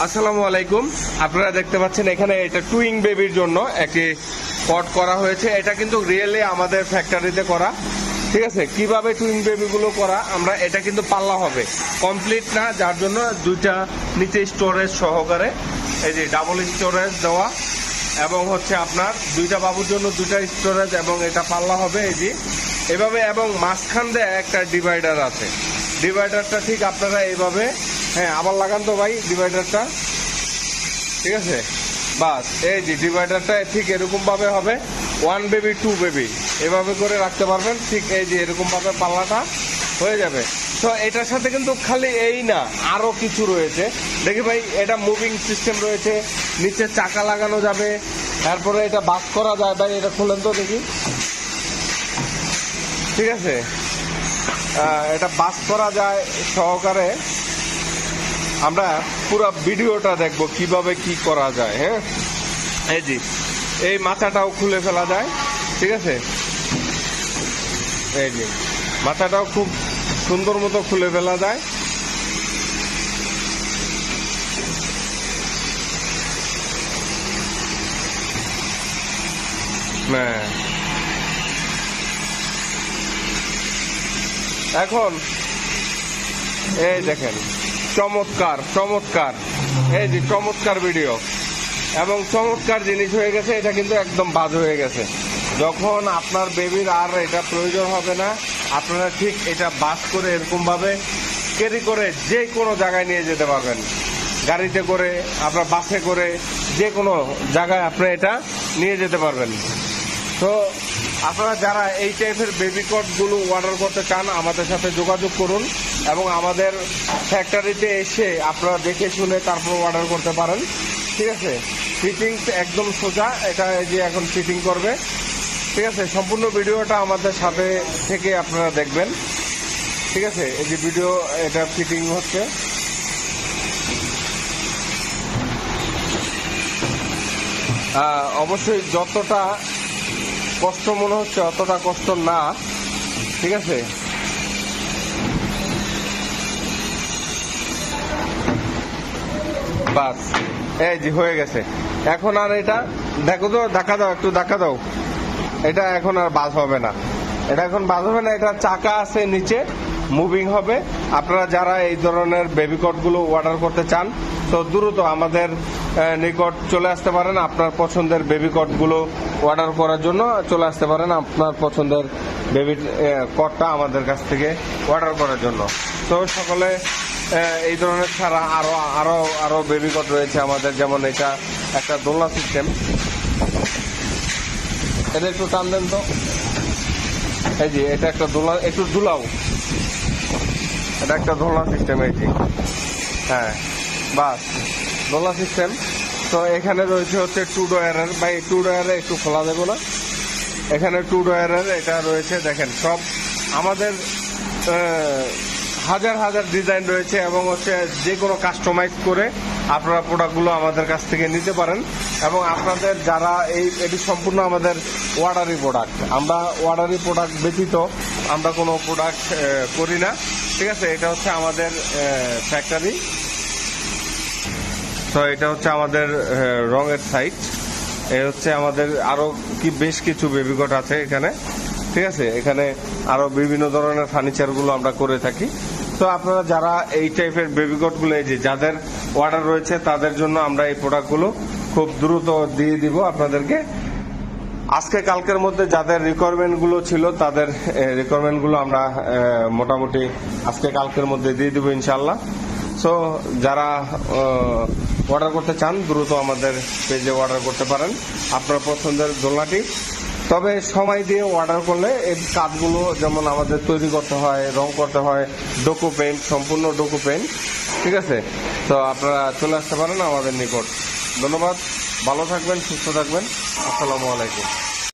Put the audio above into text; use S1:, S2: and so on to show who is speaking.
S1: আসসালামু আলাইকুম। আপনারা দেখতে পাচ্ছেন এখানে এটা টুইং বেবির জন্য একটি পট করা হয়েছে। এটা কিন্তু রিয়েলি আমাদের ফ্যাক্টরিতে করা। ঠিক আছে? কীভাবে টুইং বেবিগুলো করা? আমরা এটা কিন্তু পাল্লা হবে। কমপ্লিট না, যার জন্য দুইটা নিচে স্টোরেজ সহকারে, এই যে ডাবল স্টোরেজ দেওয়া, এবং হচ্ছে আপনার দুইটা বাবুর জন্য দুইটা স্টোরেজ, এবং এটা পাল্লা হবে এই যে। এভাবে এবং মাঝখান দিয়ে একটা ডিভাইডার আছে। ডিভাইডারটা ঠিক আপনারা এইভাবে হ্যাঁ আবার লাগান তো ভাই ডিভাইডারটা ঠিক আছে? বাস, এই যে ডিভাইডারটা ঠিক এরকম ভাবে হবে। ওয়ান বেবি টু বেবি এভাবে করে রাখতে পারবেন, ঠিক এই যে এরকম ভাবে পাল্লাটা হয়ে যাবে। তো এটার সাথে কিন্তু খালি এই না আরও কিছু রয়েছে। দেখি ভাই, এটা মুভিং সিস্টেম রয়েছে, নিচে চাকা লাগানো যাবে, তারপরে এটা বাস করা যায়। ভাই, এটা খুলেন তো দেখি। ঠিক আছে? এটা বাস করা যায় সহকারে। আমরা পুরো ভিডিওটা দেখব কীভাবে কি করা যায় হ্যাঁ? এই জি। এই মাথাটাও খুলে ফেলা যায় ঠিক আছে? এই জি মাথাটাও খুব সুন্দর মতো খুলে ফেলা যায়। হ্যাঁ। এখন এই দেখেন। চমৎকার চমৎকার। এই যে চমৎকার ভিডিও এবং চমৎকার জিনিস হয়ে গেছে, এটা কিন্তু একদম বাজ হয়ে গেছে। যখন আপনার বেবির আর এটা প্রয়োজন হবে না, আপনারা ঠিক এটা বাস করে এরকম ভাবে ক্যারি করে যে কোনো জায়গায় নিয়ে যেতে পারবেন। গাড়িতে করে, আপনার বাসে করে, যে কোনো জায়গায় আপনি এটা নিয়ে যেতে পারবেন। তো আপনারা যারা এই টাইপের বেবি কটগুলো অর্ডার করতে চান, আমাদের সাথে যোগাযোগ করুন। এবং আমাদের ফ্যাক্টরিতে এসে আপনারা দেখে শুনে তারপর অর্ডার করতে পারেন। ঠিক আছে? ফিটিং একদম সোজা, এটা যে এখন ফিটিং করবে। ঠিক আছে? সম্পূর্ণ ভিডিওটা আমাদের সাথে থেকে আপনারা দেখবেন। ঠিক আছে? এই যে ভিডিও এটা ফিটিং হচ্ছে। অবশ্যই যতটা কষ্ট মনে হচ্ছে, অতটা কষ্ট না। ঠিক আছে? বাস। এই যে, হয়ে গেছে। এখন আর এটা, দেখো তো, দেখা দাও, একটু দেখা দাও। এটা এখন আর বাস হবে না। এটা এখন বাস হবে না, এটা চাকা আছে নিচে মুভিং হবে। আপনারা যারা এই ধরনের বেবি গুলো অর্ডার করতে চান, তো দ্রুত আমাদের নিকট চলে আসতে পারেন আপনার পছন্দের বেবি গুলো অর্ডার করার জন্য। চলে আসতে পারেন আপনার পছন্দের বেবি কটটা আমাদের কাছ থেকে অর্ডার করার জন্য। তো সকলে এই ধরনের ছাড়া আরও আরও আরও বেবি কট রয়েছে আমাদের, যেমন এটা একটা দোলনা সিস্টেম এটা একটু টান দেন তো। এই যে, এটা একটা দোলা, একটু দুলাও। এটা একটা দোলনা সিস্টেম এই যে। হ্যাঁ বাস, দোলনা সিস্টেম তো এখানে রয়েছে হচ্ছে টু ডয়ারের বা এই টু ডয়ারে একটু খোলা দেবো না। এখানে টু ডয়ারের এটা রয়েছে, দেখেন, সব আমাদের হাজার হাজার ডিজাইন রয়েছে এবং হচ্ছে যে কোনো কাস্টমাইজ করে আপনারা প্রোডাক্টগুলো আমাদের কাছ থেকে নিতে পারেন। এবং আপনাদের যারা এই, এটি সম্পূর্ণ আমাদের ওয়ার্ডারি প্রোডাক্ট আমরা ওয়ার্ডারি প্রোডাক্ট ব্যতীত আমরা কোনো প্রোডাক্ট করি না। ঠিক আছে? এটা হচ্ছে আমাদের ফ্যাক্টরি তো এটা হচ্ছে আমাদের রঙের সাইট এ হচ্ছে আমাদের আরও কি বেশ কিছু বেবিকট আছে এখানে। ঠিক আছে? এখানে আরও বিভিন্ন ধরনের ফার্নিচারগুলো আমরা করে থাকি। তো আপনারা যারা এই টাইপের বেবিকটগুলো, এই যে যাদের অর্ডার রয়েছে, তাদের জন্য আমরা এই প্রোডাক্টগুলো খুব দ্রুত দিয়ে দিব আপনাদেরকে। আজকে কালকের মধ্যে যাদের রিকোয়ারমেন্টগুলো ছিল, তাদের রিকোয়ারমেন্টগুলো আমরা মোটামুটি আজকে কালকের মধ্যে দিয়ে দিব ইনশাল্লাহ সো যারা অর্ডার করতে চান, দ্রুত আমাদের পেজে অর্ডার করতে পারেন। আপনার পছন্দের দোলনাটি তবে সময় দিয়ে অর্ডার করলে এই কাজগুলো যেমন আমাদের তৈরি করতে হয়, রং করতে হয় ডোকো পেন্ট সম্পূর্ণ ডোকো পেন্ট ঠিক আছে? তো আপনারা চলে আসতে পারেন আমাদের নিকট। ধন্যবাদ, ভালো থাকবেন, সুস্থ থাকবেন। আসসালামু আলাইকুম।